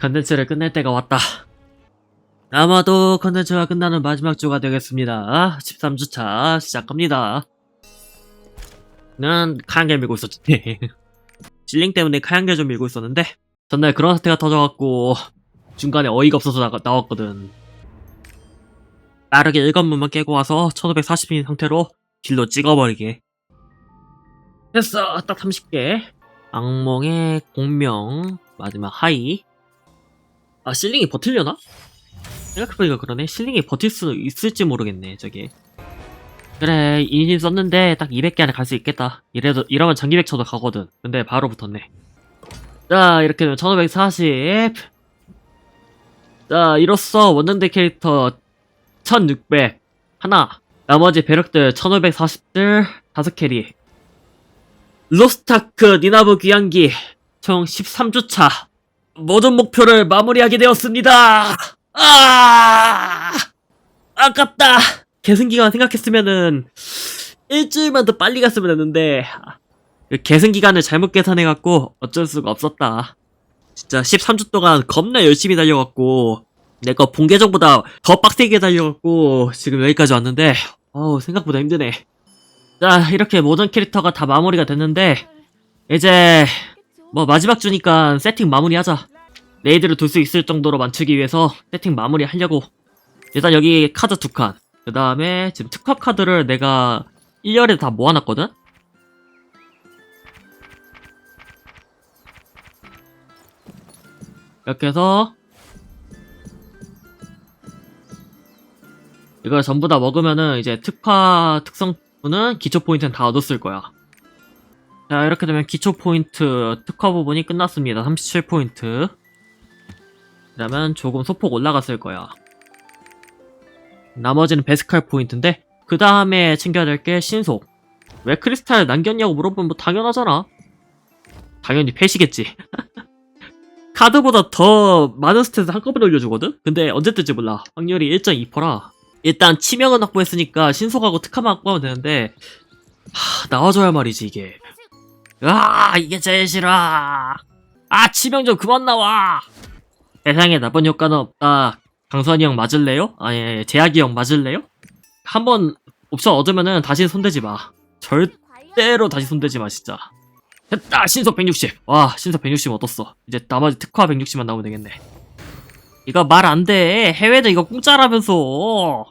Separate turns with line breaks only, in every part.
컨텐츠를 끝낼 때가 왔다. 아마도 컨텐츠가 끝나는 마지막 주가 되겠습니다. 13주차 시작합니다. 난 카양계 밀고 있었지. 실링 때문에 카양계 좀 밀고 있었는데 전날 그런 사태가 터져갖고 중간에 어이가 없어서 나, 나왔거든. 빠르게 1관문만 깨고 와서 1540인 상태로 딜로 찍어버리게. 됐어! 딱 30개. 악몽의 공명, 마지막 하이. 아, 실링이 버틸려나? 생각해보니까 그러네. 실링이 버틸 수 있을지 모르겠네, 저게. 그래, 인심 썼는데 딱 200개 안에 갈 수 있겠다. 이래도, 이러면 장기백 쳐도 가거든. 근데 바로 붙었네. 자, 이렇게 되면 1540. 자, 이로써 원정대 캐릭터 1600. 하나. 나머지 배력들 1540들 5캐리. 로스타크 니나브 귀향기 총 13주차 모든 목표를 마무리하게 되었습니다. 아 아깝다. 계승기간 생각했으면은 일주일만 더 빨리 갔으면 했는데 그 계승기간을 잘못 계산해갖고 어쩔 수가 없었다. 진짜 13주 동안 겁나 열심히 달려갖고 내거 본 계정보다 더 빡세게 달려갖고 지금 여기까지 왔는데 어우 생각보다 힘드네. 자, 이렇게 모든 캐릭터가 다 마무리가 됐는데, 이제, 뭐, 마지막 주니까 세팅 마무리 하자. 레이드를 둘수 있을 정도로 맞추기 위해서 세팅 마무리 하려고. 일단 여기 카드 두 칸. 그 다음에, 지금 특화 카드를 내가 1열에 다 모아놨거든? 이렇게 해서, 이걸 전부 다 먹으면은 이제 특화 특성 는 기초 포인트는 다 얻었을 거야. 자, 이렇게 되면 기초 포인트 특화 부분이 끝났습니다. 37포인트. 그러면 조금 소폭 올라갔을 거야. 나머지는 베스칼 포인트인데, 그 다음에 챙겨야 될 게 신속. 왜 크리스탈 남겼냐고 물어보면 뭐 당연하잖아. 당연히 패시겠지. 카드보다 더 많은 스탯을 한꺼번에 올려주거든? 근데 언제 뜰지 몰라. 확률이 1.2%라. 일단 치명은 확보했으니까 신속하고 특화만 확보하면 되는데 하, 나와줘야 말이지 이게 아 이게 제일 싫어 아 치명 좀 그만 나와 세상에 나쁜 효과는 없다 강선이 형 맞을래요? 아니 제약이 형 맞을래요? 한번 옵션 얻으면은 다시 손대지 마 절대로 다시 손대지 마 진짜 됐다 신속 160와 신속 160 얻었어 이제 나머지 특화 160만 나오면 되겠네 이거 말 안 돼. 해외는 이거 공짜라면서.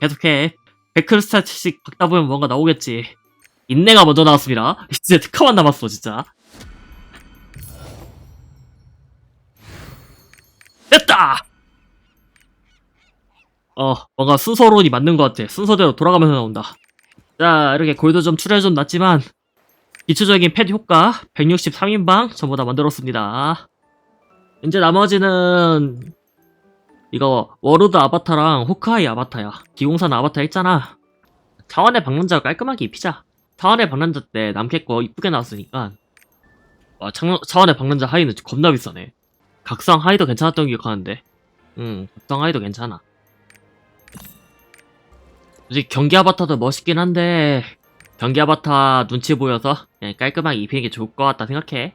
계속해. 백클스타트씩 박다 보면 뭔가 나오겠지. 인내가 먼저 나왔습니다. 이제 특허만 남았어, 진짜. 됐다! 어, 뭔가 순서론이 맞는 것 같아. 순서대로 돌아가면서 나온다. 자, 이렇게 골드 좀 출혈 좀 났지만, 기초적인 펫 효과 163인방 전부 다 만들었습니다. 이제 나머지는 이거 워로드 아바타랑 호카이 아바타야. 기공산 아바타 있잖아. 차원의 방랑자 깔끔하게 입히자. 차원의 방랑자 때 남캐 거 이쁘게 나왔으니까. 와, 차, 차원의 방랑자 하이는 겁나 비싸네. 각성 하이도 괜찮았던 기억하는데. 응, 각성 하이도 괜찮아. 솔직히 경기 아바타도 멋있긴 한데 경기 아바타 눈치 보여서 그냥 깔끔하게 입히는 게 좋을 것 같다 생각해.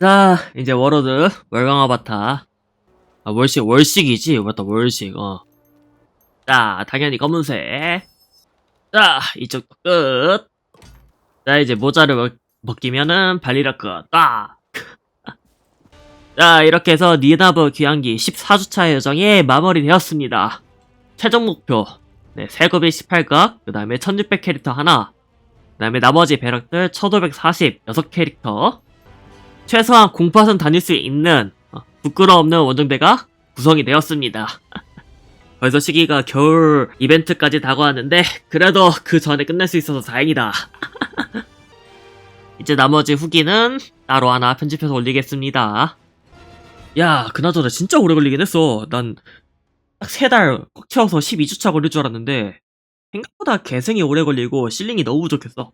자, 이제 워로드, 월광 아바타. 아, 월식, 월식이지? 맞다, 월식, 어. 자, 당연히 검은색. 자, 이쪽도 끝. 자, 이제 모자를 벗, 벗기면은 발리라 끝. 딱! 자, 이렇게 해서 니나브 귀향기 14주차 여정이 마무리되었습니다. 최종 목표. 네, 세급이 18각, 그 다음에 1600 캐릭터 하나, 그 다음에 나머지 배럭들 1540, 6캐릭터, 최소한 공팟은 다닐 수 있는 어, 부끄러 없는 원정대가 구성이 되었습니다. 벌써 시기가 겨울 이벤트까지 다가왔는데 그래도 그 전에 끝낼 수 있어서 다행이다. 이제 나머지 후기는 따로 하나 편집해서 올리겠습니다. 야, 그나저나 진짜 오래 걸리긴 했어. 난 딱 세 달 꽉 채워서 12주차 걸릴 줄 알았는데 생각보다 개생이 오래 걸리고 실링이 너무 부족했어.